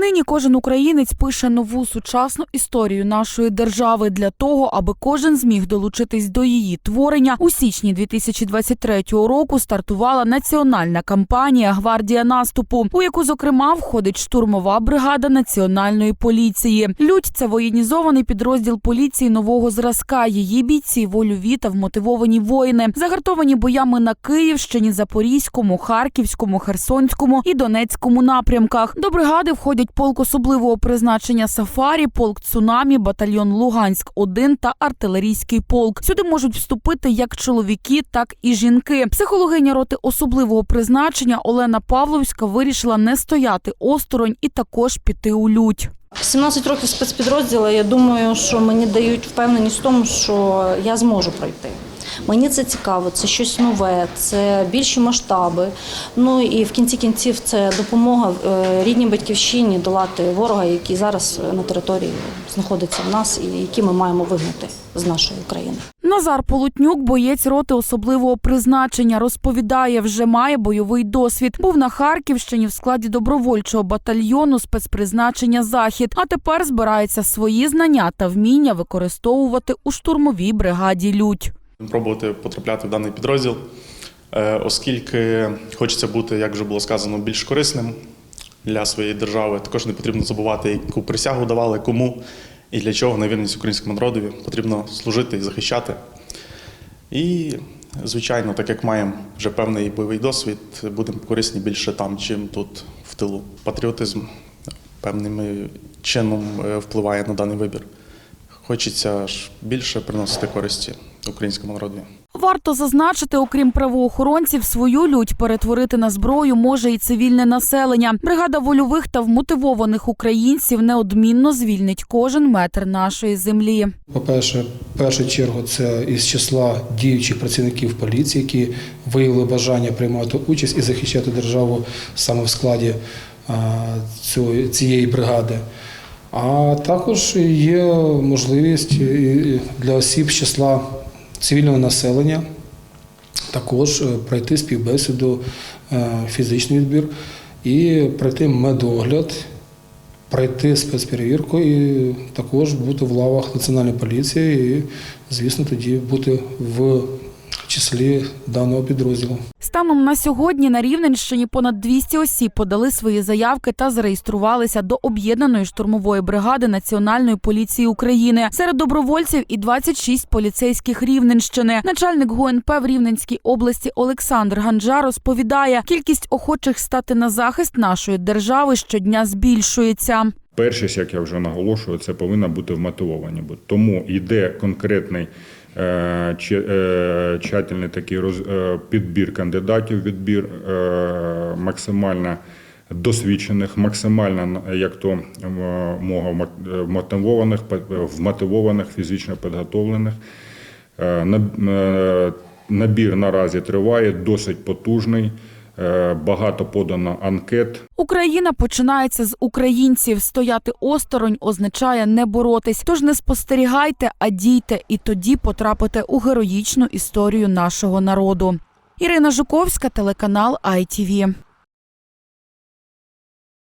Нині кожен українець пише нову сучасну історію нашої держави для того, аби кожен зміг долучитись до її творення. У січні 2023 року стартувала національна кампанія Гвардія наступу, у яку зокрема входить штурмова бригада національної поліції. Людь це воєнізований підрозділ поліції нового зразка. Її бійці вольові та вмотивовані воїни, загартовані боями на Київщині, Запорізькому, Харківському, Херсонському і Донецькому напрямках. До бригади входять полк особливого призначення Сафарі, полк Цунамі, батальйон Луганськ 1 та артилерійський полк. Сюди можуть вступити як чоловіки, так і жінки. Психологиня роти особливого призначення Олена Павловська вирішила не стояти осторонь і також піти у лють. 17 років спецпідрозділу, я думаю, що мені дають впевненість в тому, що я зможу пройти. Мені це цікаво, це щось нове, це більші масштаби. Ну і в кінці кінців це допомога е, рідній батьківщині долати ворога, який зараз на території знаходиться в нас і який ми маємо вигнати з нашої України. Назар Полутнюк, боєць роти особливого призначення, розповідає, вже має бойовий досвід. Був на Харківщині в складі добровольчого батальйону спецпризначення Захід. А тепер збирається свої знання та вміння використовувати у штурмовій бригаді Людь. Пробувати потрапляти в даний підрозділ, е, оскільки хочеться бути, як вже було сказано, більш корисним для своєї держави. Також не потрібно забувати, яку присягу давали, кому і для чого на вірність українському народові потрібно служити і захищати. І, звичайно, так як маємо вже певний бойовий досвід, будемо корисні більше там, чим тут в тилу. Патріотизм певним чином е, впливає на даний вибір. Хочеться більше приносити користі українському народу. Варто зазначити, окрім правоохоронців, свою лють перетворити на зброю може і цивільне населення. Бригада вольових та вмотивованих українців неодмінно звільнить кожен метр нашої землі. По-перше, в першу чергу це із числа діючих працівників поліції, які виявили бажання приймати участь і захищати державу саме в складі цієї бригади. А також є можливість для осіб з числа цивільного населення також е, пройти співбесіду, е, фізичний відбір і пройти медогляд, пройти спецперевірку і також бути в лавах національної поліції і, звісно, тоді бути в числі даного підрозділу. Станом на сьогодні на Рівненщині понад 200 осіб подали свої заявки та зареєструвалися до об'єднаної штурмової бригади Національної поліції України. Серед добровольців і 26 поліцейських Рівненщини. Начальник ГУНП в Рівненській області Олександр Ганджа розповідає, кількість охочих стати на захист нашої держави щодня збільшується. Першість, як я вже наголошую, це повинна бути вмотивовані. Тому йде конкретний тщательний такий е, підбір кандидатів, відбір е, максимально досвідчених, максимально, як то е, мого вмотивованих, вмотивованих, фізично підготовлених. Е, наб- е, Набір наразі триває, досить потужний. Е, Багато подано анкет. Україна починається з українців. Стояти осторонь означає не боротись. Тож не спостерігайте, а дійте, і тоді потрапите у героїчну історію нашого народу. Ірина Жуковська, телеканал ITV.